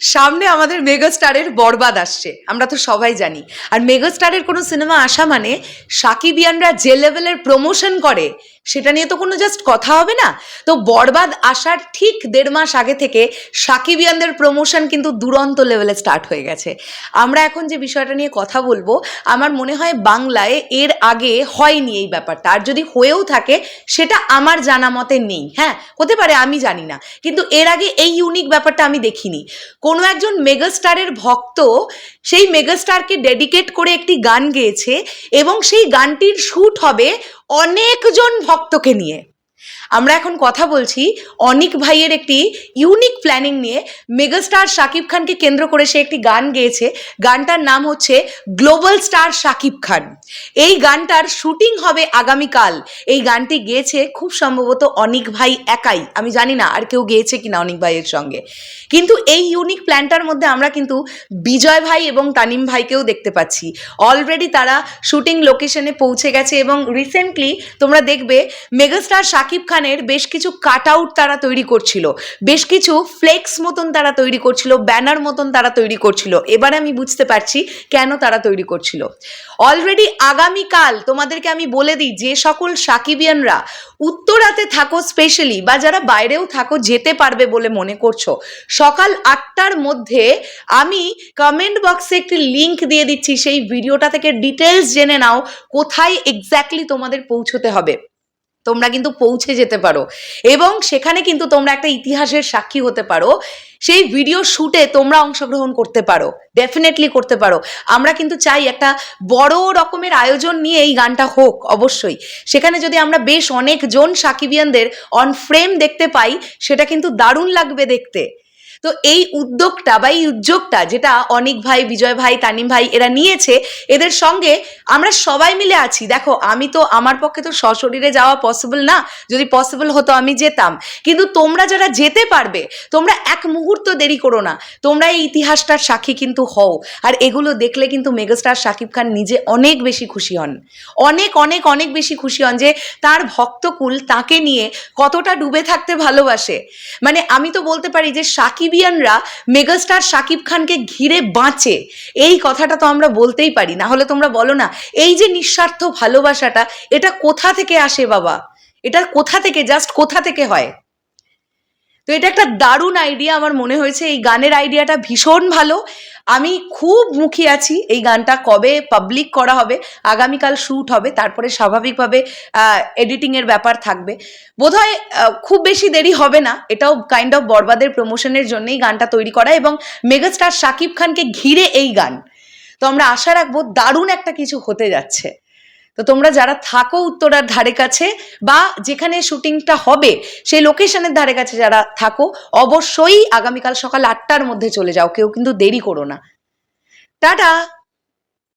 সামনে আমাদের মেগাস্টারের বরবাদ আসছে, আমরা তো সবাই জানি। আর মেগাস্টারের কোনো সিনেমা আসা মানে সাকিবিয়ানরা যে লেভেলের প্রমোশন করে সেটা নিয়ে তো কোনো জাস্ট কথা হবে না। তো বরবাদ আসার ঠিক দেড় মাস আগে থেকে সাকিবিয়ানদের প্রমোশন কিন্তু দুরন্ত লেভেলে স্টার্ট হয়ে গেছে। আমরা এখন যে বিষয়টা নিয়ে কথা বলব, আমার মনে হয় বাংলায় এর আগে হয়নি এই ব্যাপারটা। আর যদি হয়েও থাকে, সেটা আমার জানা মতে নেই। হ্যাঁ হতে পারে, আমি জানি না। কিন্তু এর আগে এই ইউনিক ব্যাপারটা আমি দেখিনি। কোনো একজন মেগাস্টারের ভক্ত সেই মেগাস্টারকে ডেডিকেট করে একটি গান গেয়েছে এবং সেই গানটির শ্যুট হবে অনেকজন ভক্তকে নিয়ে। আমরা এখন কথা বলছি অনিক ভাইয়ের একটি ইউনিক প্ল্যানিং নিয়ে। মেগাস্টার শাকিব খানকে কেন্দ্র করে সে একটি গান গেয়েছে। গানটার নাম হচ্ছে গ্লোবাল স্টার শাকিব খান। এই গানটার শুটিং হবে আগামীকাল। এই গানটি গেয়েছে খুব সম্ভবত অনিক ভাই একাই। আমি জানি না আর কেউ গেয়েছে কিনা অনিক ভাইয়ের সঙ্গে। কিন্তু এই ইউনিক প্ল্যানটার মধ্যে আমরা কিন্তু বিজয় ভাই এবং তানিম ভাইকেও দেখতে পাচ্ছি। অলরেডি তারা শুটিং লোকেশনে পৌঁছে গেছে এবং রিসেন্টলি তোমরা দেখবে মেগাস্টার শাকিব খানের বেশ কিছু কাট আউট তারা তৈরি করছিল। বেশ কিছু ফ্লেক্স মতন তারা তৈরি করছিল ব্যানার মতন তারা তৈরি করছিল। এবার আমি বুঝতে পারছি কেন তারা তৈরি করছিল। অলরেডি আগামীকাল তোমাদেরকে আমি বলে দিই, যে সকল সাকিবিয়ানরা উত্তরাতে থাকো স্পেশালি বা যারা বাইরেও থাকো যেতে পারবে বলে মনে করছ, সকাল আটটার মধ্যে আমি কমেন্ট বক্সে একটি লিংক দিয়ে দিচ্ছি, সেই ভিডিওটা থেকে ডিটেলস জেনে নাও, কোথায় এক্স্যাক্টলি তোমাদের পৌঁছতে হবে। তোমরা কিন্তু পৌঁছে যেতে পারো। এবং সেখানে কিন্তু তোমরা একটা ইতিহাসের সাক্ষী হতে পারো। সেই ভিডিও শুটে তোমরা অংশগ্রহণ করতে পারো। ডেফিনেটলি করতে পারো। আমরা কিন্তু চাই একটা বড় রকমের আয়োজন নিয়ে এই গানটা হোক, অবশ্যই। সেখানে যদি আমরা বেশ অনেকজন সাকিবিয়ানদের অন ফ্রেম দেখতে পাই, সেটা কিন্তু দারুণ লাগবে দেখতে। তো এই উদ্যোগটা বা এই উদ্যোগটা যেটা অনেক ভাই, বিজয় ভাই, তানিম ভাই এরা নিয়েছে, এদের সঙ্গে আমরা সবাই মিলে আছি। দেখো, আমি তো আমার পক্ষে তো সশরীরে যাওয়া পসিবল না। যদি পসিবল হতো আমি যেতাম। কিন্তু তোমরা যারা যেতে পারবে, তোমরা এক মুহূর্ত দেরি করো না। তোমরা এই ইতিহাসটার সাক্ষী কিন্তু হও। আর এগুলো দেখলে কিন্তু মেগাস্টার শাকিব খান নিজে অনেক বেশি খুশি হন। অনেক অনেক অনেক বেশি খুশি হন যে তার ভক্তকুল তাকে নিয়ে কতটা ডুবে থাকতে ভালোবাসে। মানে আমি তো বলতে পারি যে সাকিবিয়ানরা মেগাস্টার শাকিব খানকে ঘিরে বাঁচে। এই কথাটা তো আমরা বলতেই পারি, না হলে তোমরা বলো না, এই যে নিঃস্বার্থ ভালোবাসাটা, এটা কোথা থেকে আসে বাবা? এটা কোথা থেকে জাস্ট কোথা থেকে হয়? তো এটা একটা দারুণ আইডিয়া আমার মনে হয়েছে। এই গানের আইডিয়াটা ভীষণ ভালো। আমি খুব মুখী আছি এই গানটা কবে পাবলিক করা হবে, আগামীকাল শ্যুট হবে, তারপরে স্বাভাবিকভাবে এডিটিংয়ের ব্যাপার থাকবে। বোধহয় খুব বেশি দেরি হবে না। এটাও কাইন্ড অফ বরবাদের প্রমোশনের জন্যই গানটা তৈরি করা এবং মেগাস্টার শাকিব খানকে ঘিরে এই গান। তো আমরা আশা রাখব দারুণ একটা কিছু হতে যাচ্ছে। তো তোমরা যারা থাকো উত্তরার ধারে কাছে বা যেখানে শুটিংটা হবে, সেই লোকেশনের ধারে কাছে যারা থাকো, অবশ্যই আগামীকাল সকাল আটটার মধ্যে চলে যাও। কেউ কিন্তু দেরি করো না। টাটা!